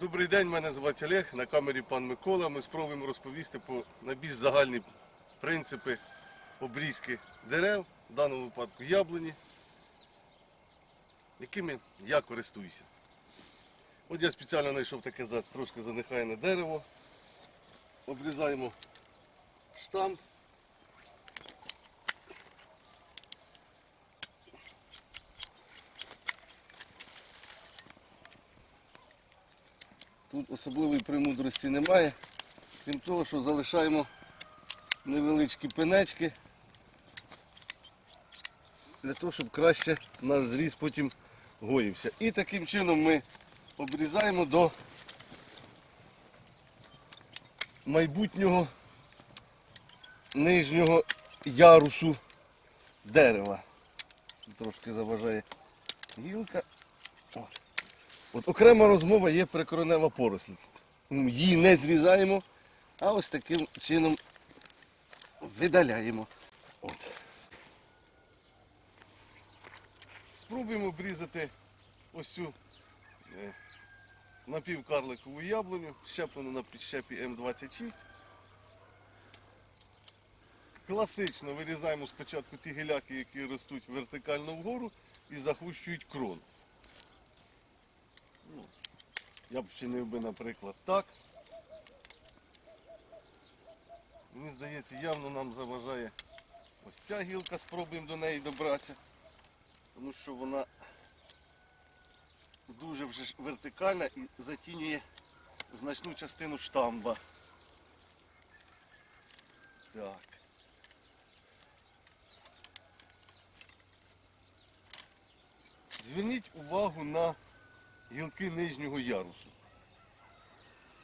Добрий день, мене звати Олег, на камері пан Микола. Ми спробуємо розповісти по найбільш загальні принципи обрізки дерев, в даному випадку яблуні, якими я користуюся. От я спеціально знайшов таке трошки занехайне дерево. Обрізаємо штамп. Тут особливої премудрості немає, крім того, що залишаємо невеличкі пенечки для того, щоб краще наш зріз потім гоївся. І таким чином ми обрізаємо до майбутнього нижнього ярусу дерева. Трошки заважає гілка. О. От окрема розмова є прикоренева поросль. Ну, Її не зрізаємо, а ось таким чином видаляємо. От. Спробуємо обрізати ось цю е, напівкарликову яблуню, щеплену на підщепі М26. Класично вирізаємо спочатку ті гіляки, які ростуть вертикально вгору і захущують крон. Ну, Я б вчинив би, наприклад, так. Мені здається, явно нам заважає ось ця гілка, спробуємо до неї добратися. Тому що вона дуже вже вертикальна і затінює значну частину штамба. Так. Зверніть увагу на гілки нижнього ярусу.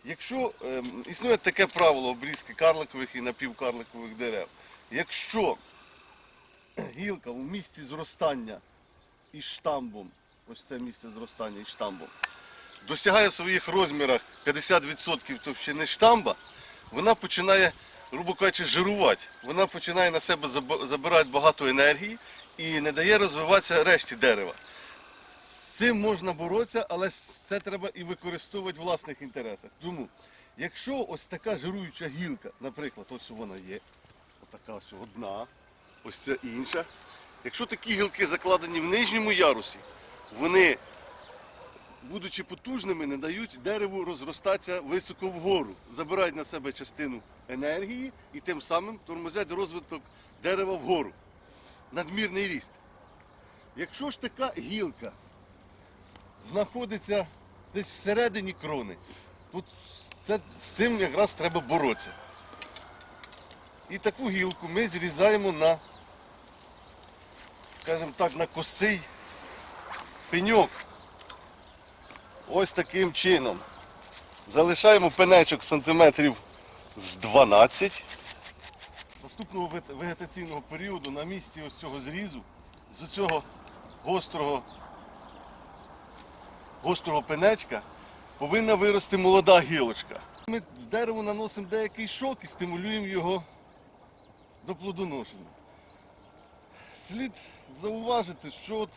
Якщо ем, існує таке правило обрізки карликових і напівкарликових дерев, якщо гілка у місці зростання із штамбом, ось це місце зростання із штамбом, досягає в своїх розмірах 50% товщини штамба, вона починає, грубо кажучи, жирувати. Вона починає на себе забирати багато енергії і не дає розвиватися решті дерева. Цим можна боротися, але це треба і використовувати в власних інтересах. Тому, якщо ось така жируюча гілка, наприклад, ось вона є, отака ось одна, ось ця інша. Якщо такі гілки закладені в нижньому ярусі, вони, будучи потужними, не дають дереву розростатися високо вгору, забирають на себе частину енергії і тим самим тормозять розвиток дерева вгору. Надмірний ріст. Якщо ж така гілка знаходиться десь всередині крони. Тут це, з цим якраз треба боротися. І таку гілку ми зрізаємо на, скажімо так, на косий пеньок. Ось таким чином. Залишаємо пенечок сантиметрів з 12. Наступного вегетаційного періоду на місці ось цього зрізу, з цього гострого гострого пенечка повинна вирости молода гілочка. Ми з дереву наносимо деякий шок і стимулюємо його до плодоношення. Слід зауважити, що от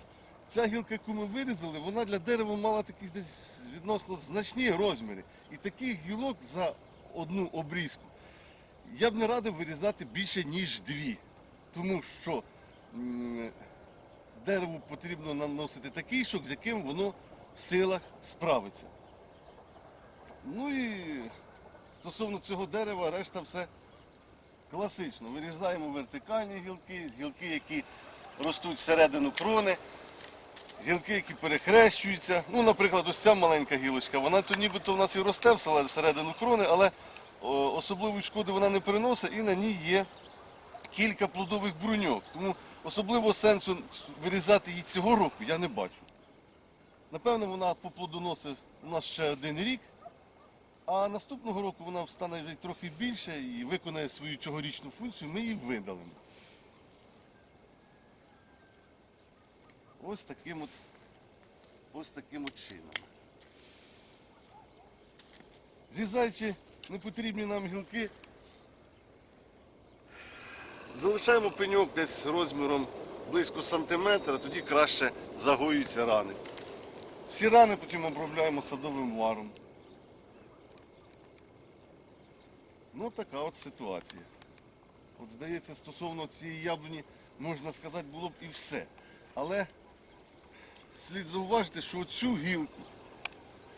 ця гілка, яку ми вирізали, вона для дерева мала такі десь відносно значні розміри. І таких гілок за одну обрізку я б не радив вирізати більше, ніж дві. Тому що дереву потрібно наносити такий шок, з яким воно в силах справиться. Ну і стосовно цього дерева, решта все класично. Вирізаємо вертикальні гілки, гілки, які ростуть всередину крони, гілки, які перехрещуються. Ну, наприклад, ось ця маленька гілочка, вона то нібито в нас і росте всередину- крони, але особливої шкоди вона не приносить і на ній є кілька плодових бруньок. Тому особливого сенсу вирізати її цього року я не бачу. Напевно, вона поплодоносить у нас ще один рік, а наступного року вона стане вже трохи більше і виконає свою цьогорічну функцію, ми її видалимо. Ось таким от, ось таким от чином. Зрізаючи непотрібні нам гілки, залишаємо пеньок десь розміром близько сантиметра, тоді краще загоюються рани. Всі рани потім обробляємо садовим варом. Ну така от ситуація. От здається, стосовно цієї яблуні, можна сказати, було б і все. Але слід зауважити, що цю гілку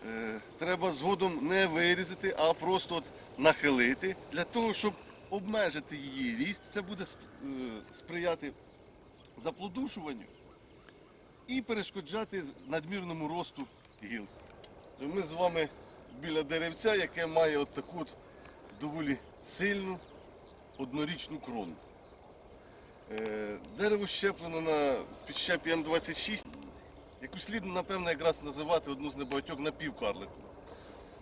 е, треба згодом не вирізати, а просто от нахилити для того, щоб обмежити її ріст. Це буде е, сприяти заплодушуванню і перешкоджати надмірному росту гілки. Ми з вами біля деревця, яке має от таку от доволі сильну однорічну крону. Е, Дерево щеплено на підщепі М26, яку слід, напевно, якраз називати одну з небагатьох напівкарлику.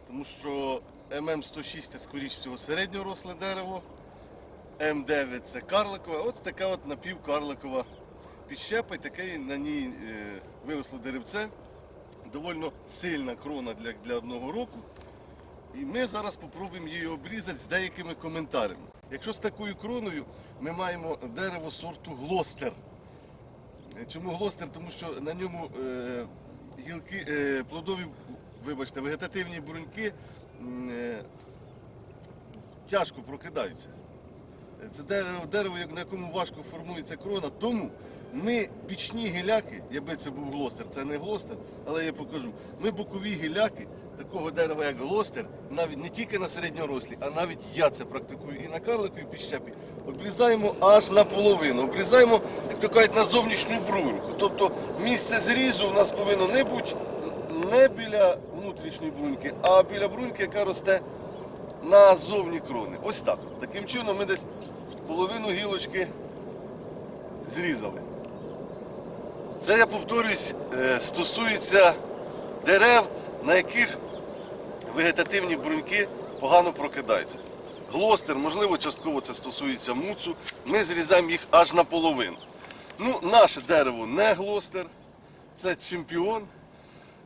Тому що ММ106 це скоріш всього середньоросле дерево, М9 це карликове, от така от напівкарликова підщепа, і таке на ній е, виросло деревце. Довольно сильна крона для, для одного року. І ми зараз спробуємо її обрізати з деякими коментарями. Якщо з такою кроною ми маємо дерево сорту глостер. Е, Чому глостер? Тому що на ньому е, гілки, е, плодові, вибачте, вегетативні бруньки е, тяжко прокидаються. Це дерево, дерево, на якому важко формується крона. Тому ми бічні гіляки, якби це був глостер, це не глостер, але я покажу. Ми бокові гіляки такого дерева, як глостер, навіть не тільки на середньорослі, а навіть я це практикую і на карлику, і підщепі. Обрізаємо аж наполовину. Обрізаємо, як то кажуть, на зовнішню бруньку. Тобто місце зрізу у нас повинно не бути не біля внутрішньої бруньки, а біля бруньки, яка росте на зовні крони. Ось так. Таким чином ми десь половину гілочки зрізали. Це, я повторюсь, е, стосується дерев, на яких вегетативні бруньки погано прокидаються. Глостер, можливо, частково це стосується муцу. Ми зрізаємо їх аж наполовину. Ну, наше дерево не глостер, це чемпіон.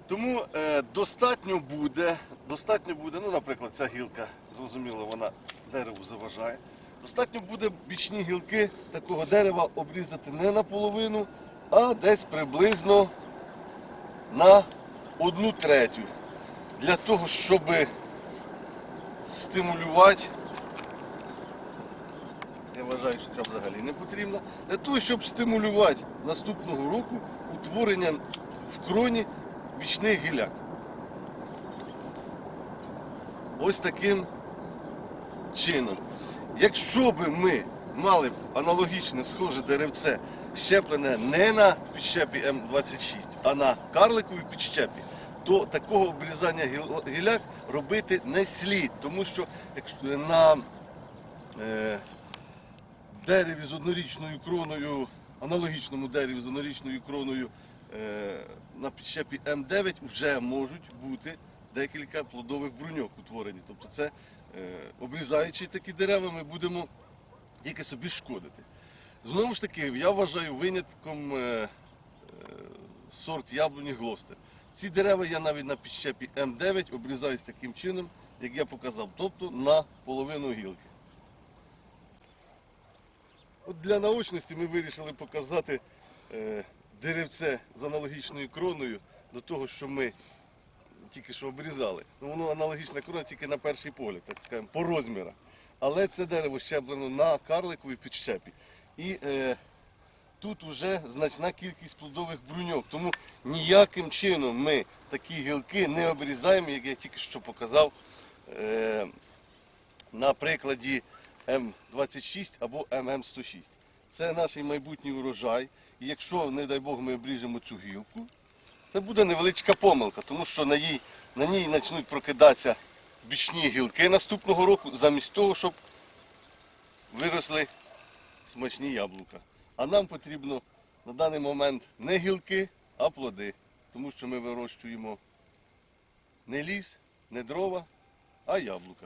Тому е, достатньо буде, достатньо буде, ну, наприклад, ця гілка, зрозуміло, вона дереву заважає. Достатньо буде бічні гілки такого дерева обрізати не наполовину, а десь приблизно на одну третю. Для того, щоб стимулювати, я вважаю, що це взагалі не потрібно, для того, щоб стимулювати наступного року утворення в кроні бічних гіляк. Ось таким чином. Якщо б ми мали аналогічне схоже деревце, щеплене не на підщепі М26, а на карликовій підщепі, то такого обрізання гіляк робити не слід, тому що на е, дереві з однорічною кроною, аналогічному дереві з однорічною кроною е, на підщепі М9 вже можуть бути декілька плодових бруньок утворені. Тобто це обрізаючи такі дерева, ми будемо тільки собі шкодити. Знову ж таки, я вважаю винятком е, е, сорт яблуні глостер. Ці дерева я навіть на підщепі М9 обрізаюсь таким чином, як я показав, тобто на половину гілки. От для наочності ми вирішили показати е, деревце з аналогічною кроною до того, що ми тільки що обрізали. Ну, воно аналогічна крона тільки на перший погляд, так скажемо, по розмірах. Але це дерево щеплено на карликовій підщепі. І е, тут вже значна кількість плодових бруньок. Тому ніяким чином ми такі гілки не обрізаємо, як я тільки що показав. Е, на прикладі М26 або ММ106. Це наш майбутній урожай. І якщо, не дай Бог, ми обріжемо цю гілку, це буде невеличка помилка, тому що на, їй, на ній почнуть прокидатися бічні гілки наступного року, замість того, щоб виросли смачні яблука. А нам потрібно на даний момент не гілки, а плоди, тому що ми вирощуємо не ліс, не дрова, а яблука.